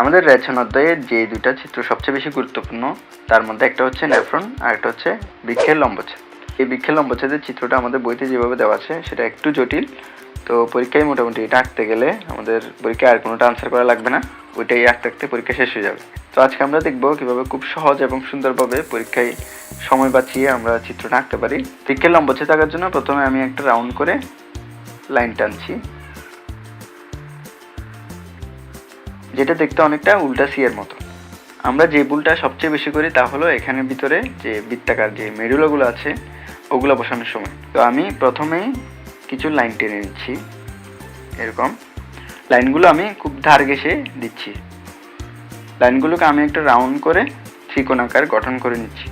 আমাদের রেচন অধ্যায়ের যে দুইটা চিত্র সবচেয়ে বেশি গুরুত্বপূর্ণ, তার মধ্যে একটা হচ্ছে নেফ্রন আর একটা হচ্ছে বৃক্ষের লম্বচ্ছেদ। এই বৃক্ষের লম্বচ্ছেদের চিত্রটা আমাদের বইতে যেভাবে দেওয়া আছে, সেটা একটু জটিল। তো পরীক্ষায় মোটামুটি এটা আঁকতে গেলে আমাদের পরীক্ষায় আর কোনোটা আনসার করা লাগবে না, ওইটাই আঁকতে আঁকতে পরীক্ষা শেষ হয়ে যাবে। তো আজকে আমরা দেখব কীভাবে খুব সহজ এবং সুন্দরভাবে পরীক্ষায় সময় বাঁচিয়ে আমরা চিত্রটা আঁকতে পারি। বৃক্ষের লম্বচ্ছেদ আঁকার জন্য প্রথমে আমি একটা রাউন্ড করে লাইন টানছি। যেটা দেখতে অনেকটা উল্টা সিয়ের মতো। আমরা যে বুলটা সবচেয়ে বেশি করি তা হলো এখানের ভিতরে যে বৃত্তাকার যে মেরুলাগুলো আছে, ওগুলো বসানোর সময়। তো আমি প্রথমে কিছু লাইন টেনে নিচ্ছি। এরকম। লাইনগুলো আমি খুব ধার ঘেসে দিচ্ছি। লাইনগুলোকে আমি একটা রাউন্ড করে ত্রিকোণাকার গঠন করে নিচ্ছি।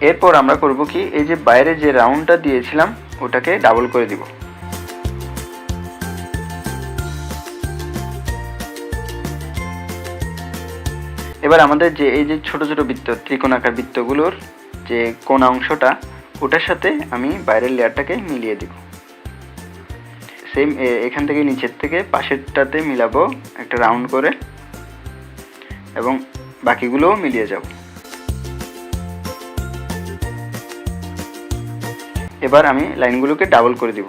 এরপর আমরা করব কি? এই যে বাইরে যে রাউন্ডটা দিয়েছিলাম, ওটাকে ডাবল করে দিব। এবার আমাদের যে, এই যে ছোট ছোট বৃত্ত, ত্রিকোণাকার বৃত্তগুলোর যে কোনা অংশটা ওটার সাথে আমি বাইরের লেয়ারটাকে মিলিয়ে দিব। সেম এখান থেকে নিচের থেকে পাশেরটাতে মিলাবো একটা রাউন্ড করে, এবং বাকিগুলোও মিলিয়ে যাব। এবার আমি লাইনগুলোকে ডাবল করে দিব।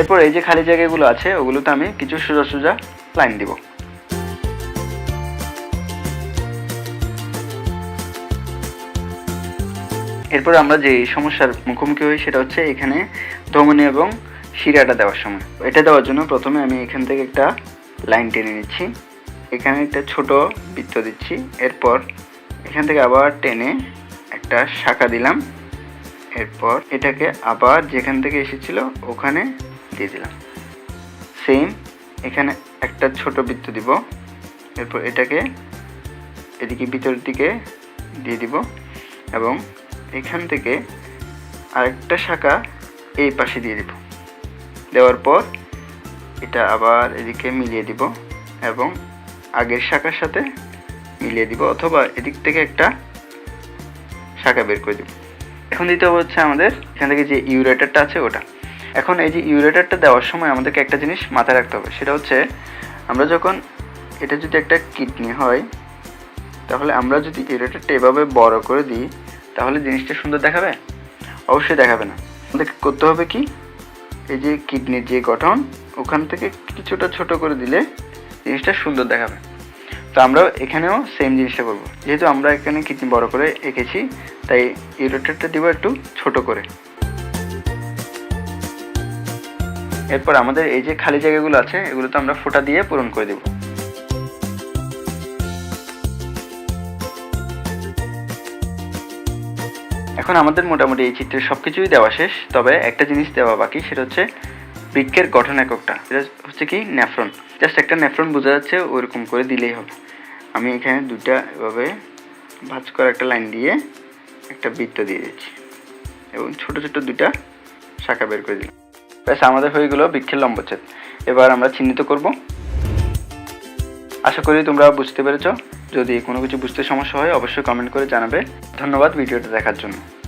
এরপর এই যে খালি জায়গাগুলো আছে, ওগুলোতে আমি কিছু সোজা সোজা লাইন দিব। এরপর আমরা যে সমস্যার মুখোমুখি হই সেটা হচ্ছে এখানে ধমনী এবং শিরাটা দেওয়ার সময়। এটা দেওয়ার জন্য প্রথমে আমি এখান থেকে একটা লাইন টেনে নিচ্ছি। এখানে একটা ছোট বৃত্ত দিচ্ছি। এরপর এখান থেকে আবার টেনে একটা শাখা দিলাম। এরপর এটাকে আবার যেখান থেকে এসেছিল, ওখানে দিয়ে দিলাম। সেম এখানে একটা ছোট বৃত্ত দিব। এরপর এটাকে এদিকে ভিতরের দিকে দিয়ে দিব এবং এখান থেকে আরেকটা শাখা এই পাশে দিয়ে দিব। দেওয়ার পর এটা আবার এদিকে মিলিয়ে দিব এবং আগের শাখার সাথে মিলিয়ে দিব অথবা এদিক থেকে একটা শাখা বের করে দিব। এখন দিতে হবে হচ্ছে আমাদের এখান থেকে যে ইউরেটারটা আছে ওটা। এখন এই যে ইউরেটারটা দেওয়ার সময় আমাদেরকে একটা জিনিস মাথায় রাখতে হবে, সেটা হচ্ছে আমরা যখন এটা যদি একটা কিডনি হয়, তাহলে আমরা যদি ইউরেটারটা এভাবে বড় করে দিই, তাহলে জিনিসটা সুন্দর দেখাবে? অবশ্যই দেখাবে না। আমাদেরকে করতে হবে কি? এই যে কিডনির যে গঠন, ওখান থেকে কিছুটা ছোট করে দিলে জিনিসটা সুন্দর দেখাবে। তো আমরা এখানেও সেম জিনিসটা করব। যেহেতু আমরা এখানে কিডনি বড় করে এঁকেছি, তাই এই ইউরেটারটা দিব একটু ছোট করে। এরপর আমাদের এই যে খালি জায়গাগুলো আছে এগুলো তো আমরা ফোঁটা দিয়ে পূরণ করে দেব। এখন আমাদের মোটামুটি এই চিত্রের সব কিছুই দেওয়া শেষ, তবে একটা জিনিস দেওয়া বাকি, সেটা হচ্ছে বৃক্ষের গঠন এককটা। এটা হচ্ছে কি? ন্যাফ্রন জাস্ট একটা ন্যাফ্রন বোঝা যাচ্ছে, ওইরকম করে দিলেই হবে। আমি এখানে দুটা এভাবে ভাঁজ করা একটা লাইন দিয়ে একটা বৃত্ত দিয়ে দিচ্ছি। এবং ছোট ছোট দুটা শাখা বের করে দিলাম। ব্যাস, আমাদের হয়ে গেলো বৃক্ষের লম্বচ্ছেদ। এবার আমরা চিহ্নিত করব। আশা করি তোমরা বুঝতে পেরেছ। যদি কোনো কিছু বুঝতে সমস্যা হয়, অবশ্যই কমেন্ট করে জানাবে। ধন্যবাদ ভিডিওটা দেখার জন্য।